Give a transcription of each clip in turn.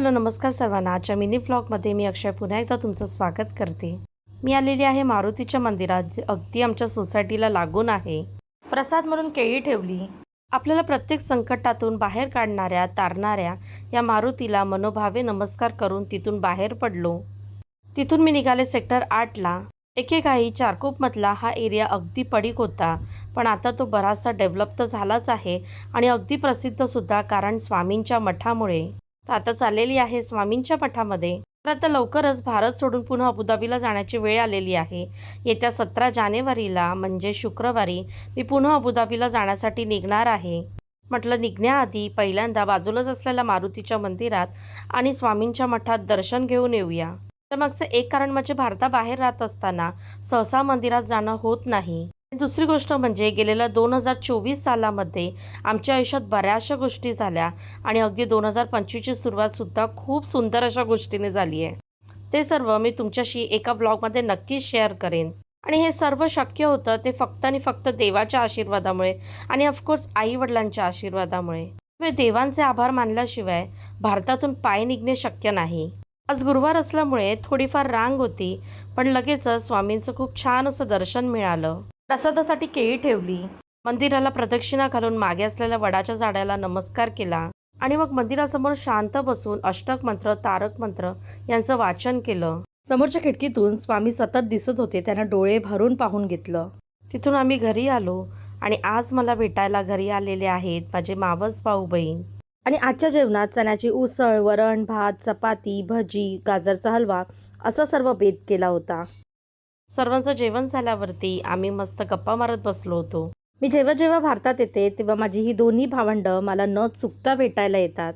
Hello नमस्कार सर्वांना. आजच्या मिनी व्लॉगमध्ये मी अक्षय पुन्हा एकदा तुमचं स्वागत करते. मी आलेली आहे मारुतीच्या मंदिरात जे अगदी आमच्या सोसायटीला लागून आहे. प्रसाद म्हणून केळी ठेवली. आपल्याला प्रत्येक संकटातून बाहेर काढणाऱ्या तारणाऱ्या या मारुतीला मनोभावे नमस्कार करून तिथून बाहेर पडलो. तिथून मी निघाले सेक्टर आठला. एकेकाही चारकोपमधला हा एरिया अगदी पडीक होता पण आता तो बराचसा डेव्हलप तर झालाच आहे आणि अगदी प्रसिद्धसुद्धा कारण स्वामींच्या मठामुळे. तर आता चाललेली आहे स्वामींच्या मठामध्ये तर आता लवकरच भारत सोडून पुन्हा अबुधाबीला जाण्याची वेळ आलेली आहे. येत्या सतरा जानेवारीला म्हणजे शुक्रवारी मी पुन्हा अबुधाबीला जाण्यासाठी निघणार आहे. म्हटलं निघण्याआधी पहिल्यांदा बाजूलाच असलेल्या मारुतीच्या मंदिरात आणि स्वामींच्या मठात दर्शन घेऊन येऊया. तर मागचं एक कारण म्हणजे भारताबाहेर राहत असताना सहसा मंदिरात जाणं होत नाही. दुसरी गोष्ट म्हणजे गेलेल्या दोन हजार चोवीस सालामध्ये आमच्या आयुष्यात बऱ्याचशा गोष्टी झाल्या आणि अगदी दोन हजार पंचवीसची सुरुवातसुद्धा खूप सुंदर अशा गोष्टीने झाली आहे. ते सर्व मी तुमच्याशी एका ब्लॉगमध्ये नक्कीच शेअर करेन. आणि हे सर्व शक्य होतं ते फक्त आणि फक्त देवाच्या आशीर्वादामुळे आणि ऑफकोर्स आई वडिलांच्या आशीर्वादामुळे. त्यामुळे देवांचे आभार मानल्याशिवाय भारतातून पाय निघणे शक्य नाही. आज गुरुवार असल्यामुळे थोडीफार रांग होती पण लगेचच स्वामींचं खूप छान असं दर्शन मिळालं. प्रसादासाठी केळी ठेवली. मंदिराला प्रदक्षिणा घालून मागे असलेल्या वडाच्या झाडाला नमस्कार केला आणि मग मंदिरासमोर शांत बसून अष्टक मंत्र तारक मंत्र यांचं वाचन केलं. समोरच्या खिडकीतून स्वामी सतत दिसत होते त्यांना डोळे भरून पाहून घेतलं. तिथून आम्ही घरी आलो आणि आज मला भेटायला घरी आलेले आहेत माझे मावस भाऊ बहीण आणि आजच्या जेवणात चण्याची उसळ वरण भात चपाती भजी गाजरचा हलवा असा सर्व बेत केला होता. सर्वांचं जेवण झाल्यावरती आम्ही मस्त गप्पा मारत बसलो होतो. मी जेव्हा जेव्हा भारतात येते तेव्हा माझी ही दोन्ही भावंडं मला न चुकता भेटायला येतात.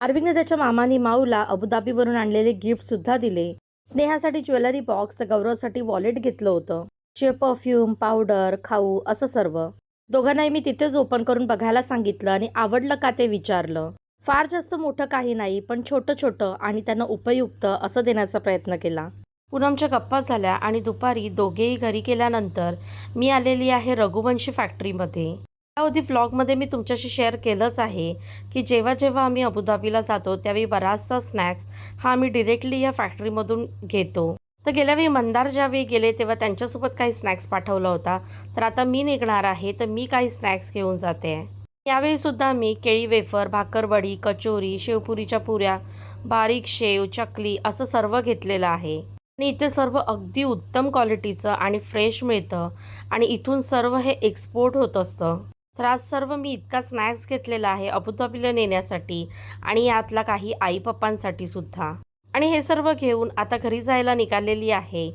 अरविंदने त्याच्या मामानी माऊला अबुधाबीवरून आणलेले गिफ्टसुद्धा दिले. स्नेहासाठी ज्वेलरी बॉक्स तर गौरवसाठी वॉलेट घेतलं होतं. शिवाय परफ्यूम पावडर खाऊ असं सर्व. दोघांनाही मी तिथेच ओपन करून बघायला सांगितलं आणि आवडलं का ते विचारलं. फार जास्त मोठं काही नाही पण छोटं छोटं आणि त्यांना उपयुक्त असं देण्याचा प्रयत्न केला. पूनमच्या गप्पा झाल्या आणि दुपारी दोघेही घरी गेल्यानंतर मी आलेली आहे रघुवंशी फॅक्टरीमध्ये याआधी व्लॉगमध्ये मी तुमच्याशी शेअर केलंच आहे की जेव्हा जेव्हा आम्ही अबुधाबीला जातो त्यावेळी बराचसा स्नॅक्स हा आम्ही डिरेक्टली या फॅक्टरीमधून घेतो. तर गेल्यावेळी मंदार ज्यावेळी गेले तेव्हा त्यांच्यासोबत काही स्नॅक्स पाठवला होता. तर आता मी निघणार आहे तर मी काही स्नॅक्स घेऊन जाते. यावेळी सुद्धा मी केळी वेफर भाकरवडी कचोरी शेवपुरीच्या पुऱ्या बारीक शेव चकली असं सर्व घेतलेलं आहे. आणि इथे सर्व अगदी उत्तम क्वालिटीचं आणि फ्रेश मिळतं. आणि इथून सर्व हे एक्सपोर्ट होत असतं. तर आज सर्व मी इतका स्नॅक्स घेतलेला आहे अबुधाबीला नेण्यासाठी आणि यातला काही आई पप्पांसाठी सुद्धा. आणि हे सर्व घेऊन आता घरी जायला निघालेली आहे.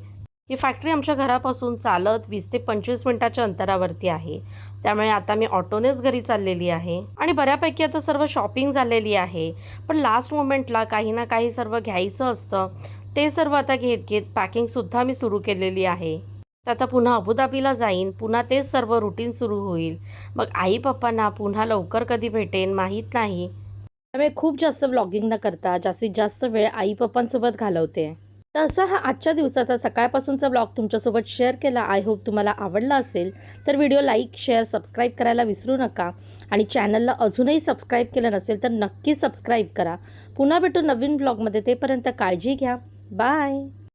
ही फॅक्टरी आमच्या घरापासून चालत वीस ते पंचवीस मिनिटाच्या अंतरावरती आहे. त्यामुळे आता मी ऑटोनेच घरी चाललेली आहे. आणि बऱ्यापैकी आता सर्व शॉपिंग झालेली आहे. पण लास्ट मोमेंटला काही ना काही सर्व घ्यायचं असतं. ते सर्व आता घेत घेत पॅकिंगसुद्धा मी सुरू केलेली आहे. तर आता पुन्हा अबुधाबीला जाईन पुन्हा तेच सर्व रुटीन सुरू होईल. मग आई पप्पांना पुन्हा लवकर कधी भेटेन माहीत नाही. त्यामुळे खूप जास्त व्लॉगिंग न करता जास्तीत जास्त वेळ आई पप्पांसोबत घालवते. तर असा हा आजच्या दिवसाचा सकाळपासूनचा ब्लॉग तुमच्यासोबत शेअर केला. आय होप तुम्हाला आवडला असेल. तर व्हिडिओ लाईक शेअर सबस्क्राईब करायला विसरू नका. आणि चॅनलला अजूनही सबस्क्राईब केलं नसेल तर नक्की सबस्क्राईब करा. पुन्हा भेटू नवीन ब्लॉगमध्ये तेपर्यंत काळजी घ्या. Bye!